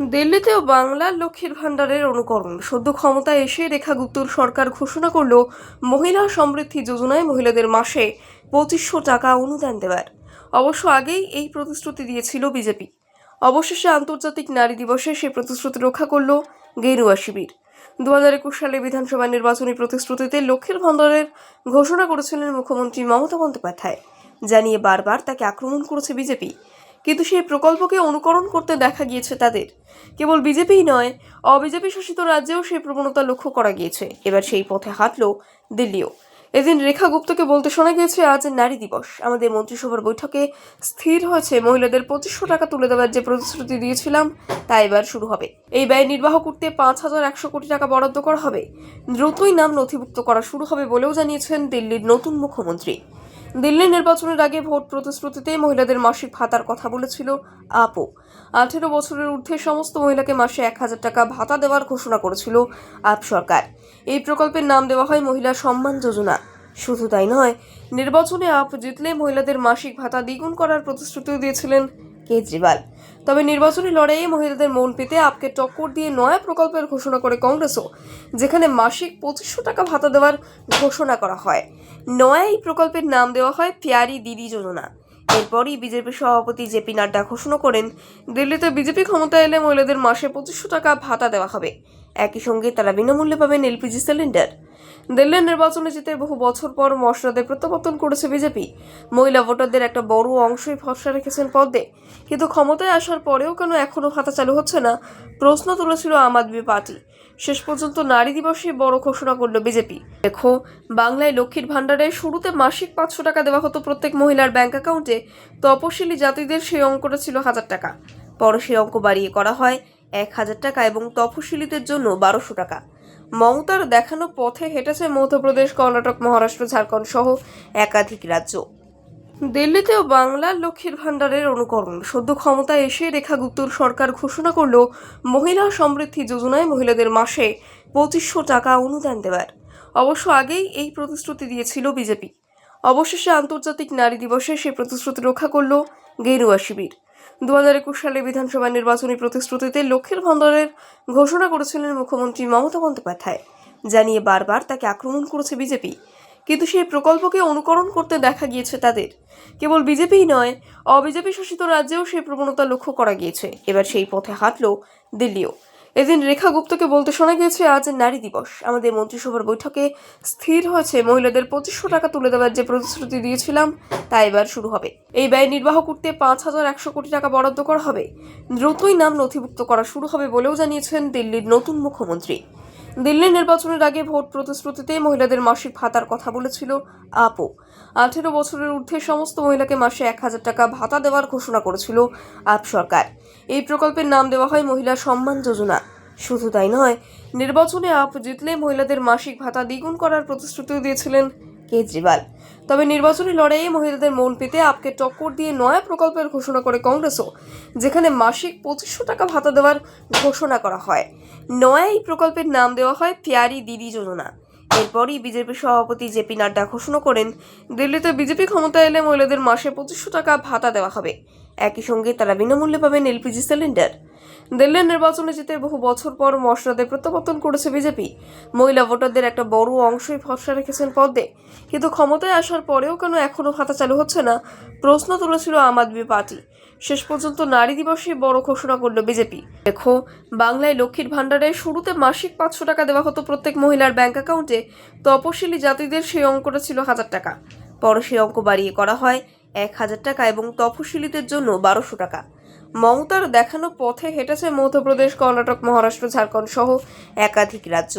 দিল্লিতেও বাংলার লক্ষ্মীর ভাণ্ডারের অনুকরণ। সদ্য ক্ষমতায় এসে রেখা গুপ্তর সরকার ঘোষণা করল, মহিলা সমৃদ্ধি যোজনায় মহিলাদের মাসে পঁচিশশো টাকা অনুদান দেওয়ার। অবশ্য আগেই এই প্রতিশ্রুতি দিয়েছিল বিজেপি। অবশেষে আন্তর্জাতিক নারী দিবসে সেই প্রতিশ্রুতি রক্ষা করল গেরুয়া শিবির। দু হাজার একুশ সালে বিধানসভা নির্বাচনী প্রতিশ্রুতিতে লক্ষ্মীর ভাণ্ডারের ঘোষণা করেছিলেন মুখ্যমন্ত্রী মমতা বন্দ্যোপাধ্যায়। জানিয়ে বারবার তাকে আক্রমণ করেছে বিজেপি। কিন্তু সেই প্রকল্পকে অনুকরণ করতে দেখা গিয়েছে তাদের। কেবল বিজেপিই নয়, অবিজেপি শাসিত রাজ্যেও সেই প্রবণতা লক্ষ্য করা গিয়েছে। এবার সেই পথে হাঁটল দিল্লিও। এদিন রেখা গুপ্তকে বলতে শোনা গিয়েছে, আজ নারী দিবস। আমাদের মন্ত্রিসভার বৈঠকে স্থির হয়েছে, মহিলাদের পঁচিশশো টাকা তুলে দেওয়ার যে প্রতিশ্রুতি দিয়েছিলাম, তা এবার শুরু হবে। এই ব্যয় নির্বাহ করতে পাঁচ হাজার একশো কোটি টাকা বরাদ্দ করা হবে। দ্রুতই নাম নথিভুক্ত করা শুরু হবে বলেও জানিয়েছেন দিল্লির নতুন মুখ্যমন্ত্রী। দিল্লি নির্বাচনের আগে ভোট প্রতিশ্রুতিতে মহিলাদের মাসিক ভাতার কথা বলেছিল আপো। আঠেরো বছরের ঊর্ধ্বে সমস্ত মহিলাকে মাসে এক হাজার টাকা ভাতা দেওয়ার ঘোষণা করেছিল আপ সরকার। এই প্রকল্পের নাম দেওয়া হয় মহিলা সম্মান যোজনা। শুধু তাই নয়, নির্বাচনে আপ জিতলে মহিলাদের মাসিক ভাতা দ্বিগুণ করার প্রতিশ্রুতিও দিয়েছিলেন কেজরিওয়াল। তবে নির্বাচনী লড়াইয়ে মহিলাদের মন পেতে আপকে টক্কর দিয়ে নয়া প্রকল্পের ঘোষণা করে কংগ্রেসও, যেখানে মাসিক পঁচিশশো টাকা ভাতা দেওয়ার ঘোষণা করা হয়। নয়া এই প্রকল্পের নাম দেওয়া হয় প্যারি দিদি যোজনা। এরপরই বিজেপি সভাপতি জেপি নাড্ডা ঘোষণা করেন, দিল্লিতে বিজেপি ক্ষমতায় এলে মহিলাদের মাসে পঁচিশশো টাকা ভাতা দেওয়া হবে। একই সঙ্গে তারা বিনামূল্যে পাবেন এলপিজি সিলিন্ডার। দিল্লির নির্বাচনে জিতে বহু বছর পর মশরাদের প্রত্যাবর্তন করেছে বিজেপি। মহিলা ভোটারদের একটা বড় অংশই ভরসা রেখেছেন পদে। কিন্তু ক্ষমতায় আসার পরেও কেন এখনও ভাতা চালু হচ্ছে না? প্রশ্ন তুলেছিল আম আদমি পার্টি। শেষ পর্যন্ত নারী দিবসে বড় ঘোষণা করল বিজেপি। দেখো, বাংলায় লক্ষ্মীর ভাণ্ডারে শুরুতে মাসিক পাঁচশো টাকা দেওয়া হতো প্রত্যেক মহিলার ব্যাংক অ্যাকাউন্টে। তপশিলি জাতিদের সেই অঙ্কটা ছিল হাজার টাকা। পরে সেই অঙ্ক বাড়িয়ে করা হয়। এক হাজার টাকা এবং তপশিলিদের জন্য বারোশো টাকা। মমতার দেখানো পথে হেঁটেছে মধ্যপ্রদেশ, কর্ণাটক, মহারাষ্ট্র, ঝাড়খণ্ড সহ একাধিক রাজ্য। দিল্লিতেও বাংলার লক্ষ্মীর ভাণ্ডারের অনুকরণ। সদ্য ক্ষমতায় এসে রেখা গুপ্তর সরকার ঘোষণা করল, মহিলা সমৃদ্ধি যোজনায় মহিলাদের মাসে পঁচিশশো টাকা অনুদান দেওয়ার অবশ্য আগেই এই প্রতিশ্রুতি দিয়েছিল বিজেপি। অবশেষে আন্তর্জাতিক নারী দিবসে সে প্রতিশ্রুতি রক্ষা করল গেরুয়া শিবির। দু হাজার একুশ সালে বিধানসভা নির্বাচনী প্রতিশ্রুতিতে লক্ষ্মীর ভাণ্ডারের ঘোষণা করেছিলেন মুখ্যমন্ত্রী মমতা বন্দ্যোপাধ্যায়। জানিয়ে বারবার তাকে আক্রমণ করেছে বিজেপি। কিন্তু সেই প্রকল্পকে অনুকরণ করতে দেখা গিয়েছে তাদের। কেবল বিজেপিই নয়, অবিজেপি শাসিত রাজ্যেও সেই প্রবণতা লক্ষ্য করা গিয়েছে। এবার সেই পথে হাঁটল দিল্লিও। এদিন রেখা গুপ্তকে বলতে শোনা গিয়েছে, আজ নারী দিবস। আমাদের মন্ত্রিসভার বৈঠকে স্থির হয়েছে মহিলাদের পঁচিশশো টাকা তুলে দেওয়ার যে প্রতিশ্রুতি দিয়েছিলাম, তা এবার শুরু হবে। এই ব্যয় নির্বাহ করতে পাঁচ হাজার একশো কোটি টাকা বরাদ্দ করা হবে। দ্রুতই নাম নথিভুক্ত করা শুরু হবে বলেও জানিয়েছেন দিল্লির নতুন মুখ্যমন্ত্রী। দিল্লি নির্বাচনের আগে ভোট প্রতিশ্রুতিতে মহিলাদের মাসিক ভাতার কথা বলেছিল আপো। আঠেরো বছরের ঊর্ধ্বে সমস্ত মহিলাকে মাসে এক হাজার টাকা ভাতা দেওয়ার ঘোষণা করেছিল আপ সরকার। এই প্রকল্পের নাম দেওয়া হয় মহিলা সম্মান যোজনা। শুধু তাই নয়, নির্বাচনে আপ জিতলে মহিলাদের মাসিক ভাতা দ্বিগুণ করার প্রতিশ্রুতিও দিয়েছিলেন কেজরিওয়াল। তবে নির্বাচনী লড়াইয়ে মহিলাদের মন পেতে আপকে টক্কর দিয়ে নয়া প্রকল্পের ঘোষণা করে কংগ্রেসও, যেখানে মাসিক পঁচিশশো টাকা ভাতা দেওয়ার ঘোষণা করা হয়। নয়া এই প্রকল্পের নাম দেওয়া হয় প্যারি দিদি যোজনা। এরপরই বিজেপি সভাপতি জেপি নাড্ডা ঘোষণা করেন, দিল্লিতে বিজেপি ক্ষমতায় এলে মহিলাদের মাসে পঁচিশশো টাকা ভাতা দেওয়া হবে। একই সঙ্গে তারা বিনামূল্যে পাবেন এলপিজি সিলিন্ডার। দিল্লির নির্বাচনে জিতে বহু বছর পর মশরাদের প্রত্যাবর্তন করেছে বিজেপি। মহিলা ভোটারদের একটা বড় অংশই ভরসা রেখেছেন পদে। কিন্তু ক্ষমতায় আসার পরেও কেন এখনও ভাতা চালু হচ্ছে না? প্রশ্ন তুলেছিল আম আদমি পার্টি। শেষ পর্যন্ত নারী দিবসে বড় ঘোষণা করল বিজেপি। দেখো, বাংলায় লক্ষ্মীর ভাণ্ডারে শুরুতে মাসিক পাঁচশো টাকা দেওয়া হতো প্রত্যেক মহিলার ব্যাংক অ্যাকাউন্টে। তপশিলি জাতিদের সেই অঙ্কটা ছিল হাজার টাকা। পরে সেই অঙ্ক বাড়িয়ে করা হয় এক হাজার টাকা এবং তপশিলিদের জন্য বারোশো টাকা। মমতার দেখানো পথে হেঁটেছে মধ্যপ্রদেশ কর্ণাটক মহারাষ্ট্র ঝাড়খণ্ড সহ একাধিক রাজ্য।